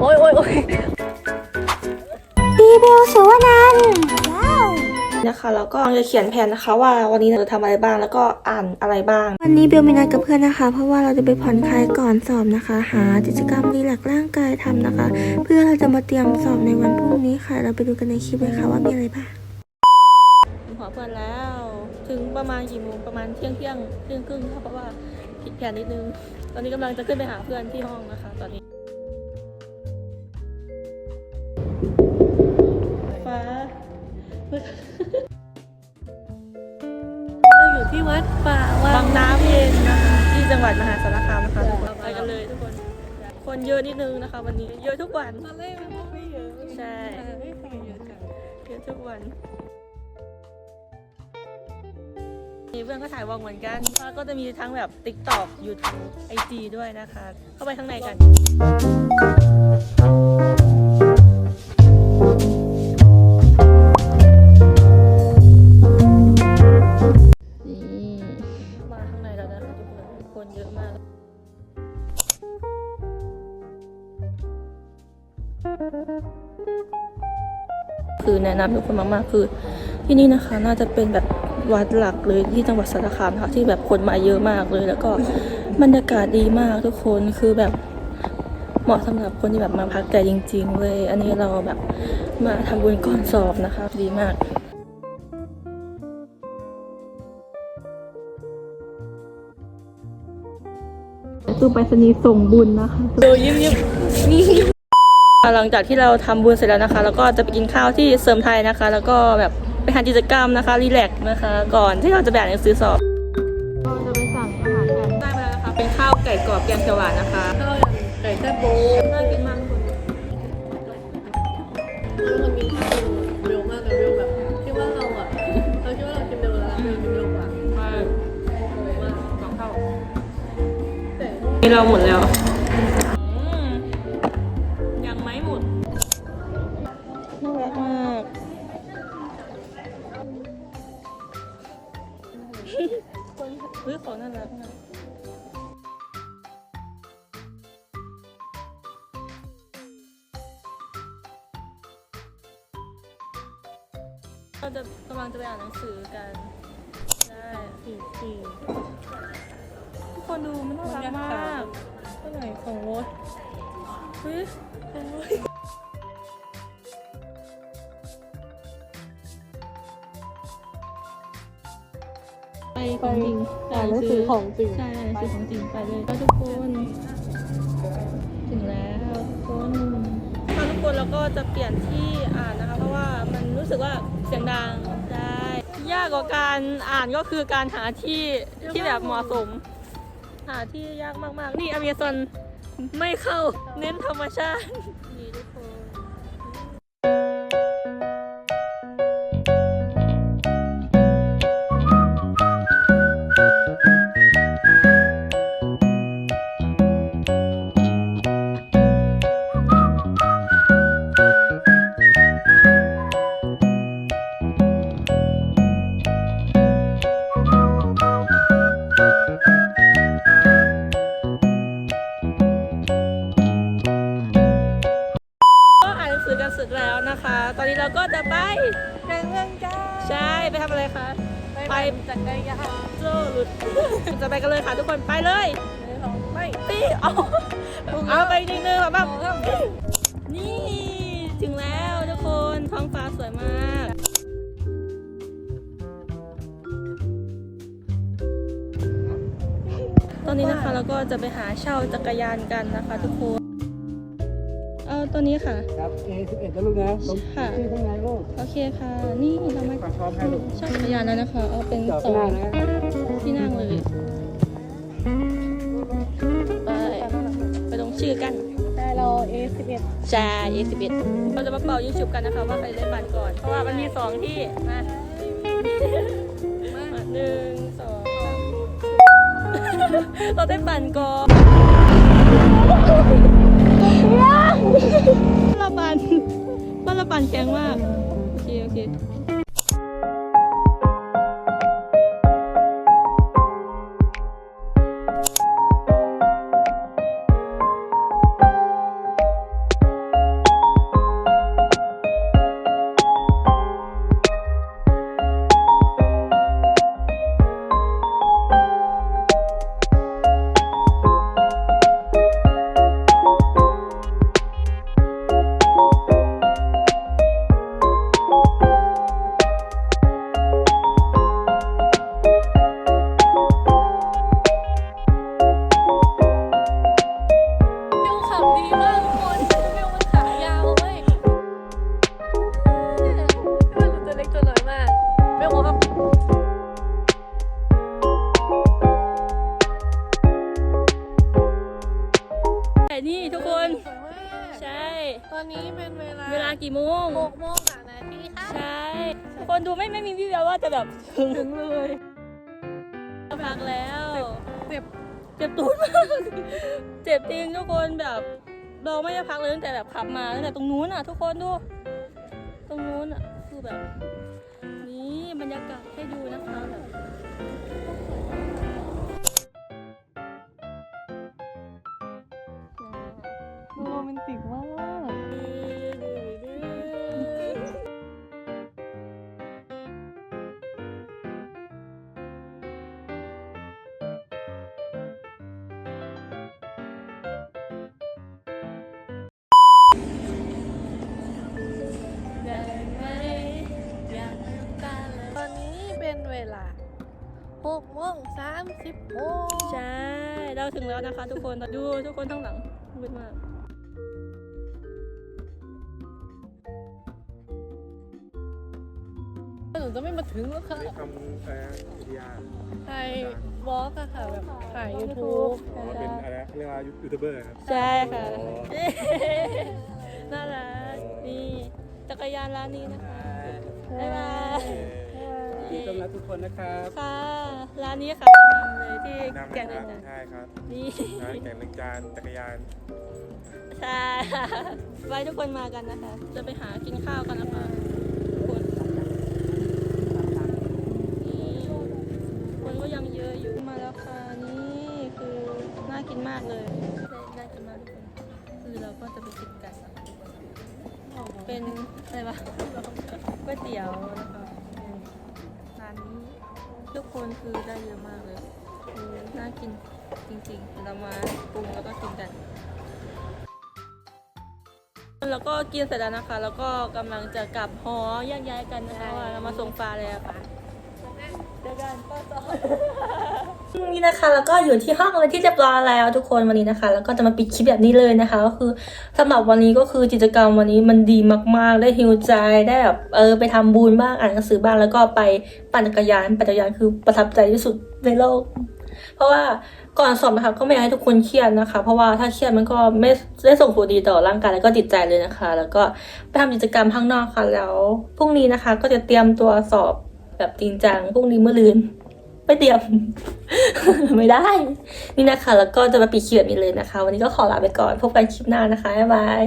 โอ้ยโอ้ยโอ้ยบีเบลสุวนันท์ว้าวนะคะแล้วก็จะเขียนแผนนะคะว่าวันนี้เราจะทำอะไรบ้างแล้วก็อ่านอะไรบ้าง วันนี้เบลมีนัดกับเพื่อนนะคะ เพราะว่าเราจะไปผ่อนคลายก่อนสอบนะคะ หากิจกรรมรีแลกซ์ร่างกายทำนะคะ เพื่อเราจะมาเตรียมสอบในวันพรุ่งนี้ค่ะ เราไปดูกันในคลิปเลยค่ะว่ามีอะไรบ้างหัวเพื่อนแล้ว ถึงประมาณกี่โมงประมาณเที่ยงเที่ยงเที่ยงครึ่งค่ะเพราะว่าผิดแผนนิดนึง ตอนนี้กำลังจะขึ้นไปหาเพื่อนที่ห้องนะคะ ตอนนี้ ฟ้าเราอยู่ที่วัดป่าวังน้ำเย็นนะคะที่จังหวัดมหาสารคามนะคะทุกคนไปกันเลยทุกคน คนเยอะนิดนึงนะคะ วันนี้เยอะทุกวันตอนแรกมันก็ไม่เยอะใช่ไม่ทำไมเยอะจังเยอะทุกวัน มีเพื่อนก็ถ่ายวองเหมือนกันแล้วก็จะมีทั้งแบบ TikTok YouTube IG ด้วยนะคะ เข้าไปข้างในกัน นี่มาข้างในแล้วนะคะทุกคนคนเยอะมาก คือแนะนำทุกคนมากๆคือที่นี่นะคะน่าจะเป็นแบบ วัดหลักเลยที่จังหวัดสระคามค่ะที่แบบคนมาเยอะมากเลย แล้วก็บรรยากาศดีมากทุกคนคือแบบเหมาะสำหรับคนที่แบบมาพักใจจริง ๆ เลย อันนี้เราแบบมาทำบุญก่อนสอบนะคะ ดีมากตู้ไปรษณีย์ส่งบุญนะคะเดี๋ยวยิ้มยิ้มนี่หลังจากที่เราทำบุญเสร็จแล้วนะคะ แล้วก็จะไปกินข้าวที่เสริมไทยนะคะ แล้วก็แบบ ไปหากิจกรรมนะคะรีแลกซ์นะคะ ก่อนที่เราจะไปอ่านหนังสือสอบก็จะไปสั่งอาหารกันได้มาแล้วนะคะ เป็นข้าวไก่กรอบแกงเขียวหวานนะคะข้าวอย่างไก่แซ่บโบน่ากินมากทุกคนแล้วมันมีข้าวเร็วมากแต่เร็วแบบคิดว่าเราอะเราคิดว่าเรากินเร็วแล้วเร็วกินเร็วกว่าใช่เร็วมากสองเท่าแต่นี่เราหมดแล้ว เฮ้ยของน่ารักมากเราจะกำลังจะไปอ่านหนังสือกันใช่สี่สี่ทุกคนดูมันน่ารักมากเท่าไหร่ของรถเฮ้ยของรถ ของจริงอ่านหนังสือของจริง ใช่อ่านหนังสือของจริงไปเลยก็ทุกคน ถึงแล้วทุกคนค่ะทุกคนแล้วก็จะเปลี่ยนที่อ่านนะคะ เพราะว่ามันรู้สึกว่าเสียงดังใช่ยากกว่าการอ่านก็คือการหาที่ที่แบบเหมาะสม หาที่ยากมากๆ นี่อเมซอนไม่เข้าเน้นธรรมชาตินี่ทุกคน นะคะตอนนี้เราก็จะไปในเรื่องจ้าใช่ไปทำอะไรคะไปจักรยานโจ้หลุดจะไปกันเลยค่ะทุกคนไปเลยไม่ตีเอาเอาไปนิดนึงแบบแบบนี่ถึงแล้วทุกคนท้องฟ้าสวยมากตอนนี้นะคะเราก็จะไปหาเช่าจักรยานกันนะคะ ทุกคนเอา ตัวนี้ค่ะ ครับ A11 นะลูกนะลงค่ะที่ข้างในลูก โอเคค่ะ นี่เรามาความพร้อมให้ลูก เช่าจักรยานแล้วนะคะ เอาเป็นจอดสข้างอหน้างนะ ที่นั่งเลย ไป ไปลงชื่อกัน แต่เรา A11 ใช่ A11 เราจะมาเป่ายิงฉุบกันนะคะว่าใครได้บัตรก่อน เพราะว่ามันมีสองที่ มามาหนึ่งสองสามเราได้ปั่นก่อน บ้านละปั่นบ้านละปั่นแข็งมาก โอเค โอเค กี่โมง หกโมงสามนาทีค่ะใช่ คนดูไม่ไม่มีวี่แววว่าจะแบบถึงถึงเลยพักแล้ว เจ็บ เจ็บตูดมาก เจ็บจริงทุกคนแบบเราไม่ได้พักเลยตั้งแต่แบบขับมาตั้งแต่ตรงนู้นอะ ทุกคนดู ตรงนู้นอะคือแบบ นี่บรรยากาศให้ดูนะคะแบบ ถึงแล้วนะคะ ทุกคนดูทุกคนข้างหลังมืดมากหนูจะไม่มาถึงแล้วค่ะทำอะไรนะวิทยาถ่ายวอล์กอะค่ะแบบถ่ายยูทูบอ๋อเป็นอะไรนะเรียกว่ายูทูบเบอร์ครับ ใช่ค่ะอ๋อน่ารัก นี่ จักรยานร้านนี้นะคะ บ๊ายบายยิน ดีต้อนรับทุกคนนะครับค่ะ ร้านนี้ค่ะแนะนำเลยที่นำแก่นะงคเงิรับนจันทร์ใช่ครับนี่ร้านแก่งเล็งจานจักรยานใช่ค่ะไว้ทุกคนมากันนะคะ จะไปหากินข้าวกันนะคะทุกคนนี่คนก็ยังเยอะอยู่มาแล้วค่ะนี่คือน่ากินมากเลยน่ากินมากทุกคนคือเราก็จะไปกินกันนะคะเป็นอะไรวะก๋วยเตี๋ยวนะคะร้านนี้ ทุกคนคือได้เยอะมากเลยน่ากินจริงๆ เรามาปรุงแล้วก็กินกัน แล้วก็กินเสร็จแล้วนะคะ แล้วก็กำลังจะกลับหอแยกย้ายกันนะคะเรามาส่งฟ้าเลยค่ะเจอกันป้าจอ นี่นะคะแล้วก็อยู่ที่ห้องเลยที่เรียบร้อยแล้วทุกคนวันนี้นะคะ แล้วก็จะมาปิดคลิปแบบนี้เลยนะคะ ก็คือสำหรับวันนี้ก็คือกิจกรรมวันนี้มันดีมากๆ ได้ฮิวใจได้แบบเออไปทำบุญบ้างอ่านหนังสือบ้างแล้วก็ไปปั่นจักรยานปั่นจักรยานคือประทับใจที่สุดในโลก เพราะว่าก่อนสอบนะคะก็ไม่อยากให้ทุกคนเครียดนะคะ เพราะว่าถ้าเครียดมันก็ไม่ได้ส่งผลดีต่อร่างกายแล้วก็จิตใจเลยนะคะ แล้วก็ไปทำกิจกรรมข้างนอกค่ะแล้วพรุ่งนี้นะคะ ก็จะเตรียมตัวสอบแบบจริงจังพรุ่งนี้เมื่อลืน ไม่เตรียม ไม่ได้ นี่นะคะ แล้วก็จะมาปิดคลิปแบบนี้เลยนะคะ วันนี้ก็ขอลาไปก่อน พบกันคลิปหน้านะคะ บ๊ายบาย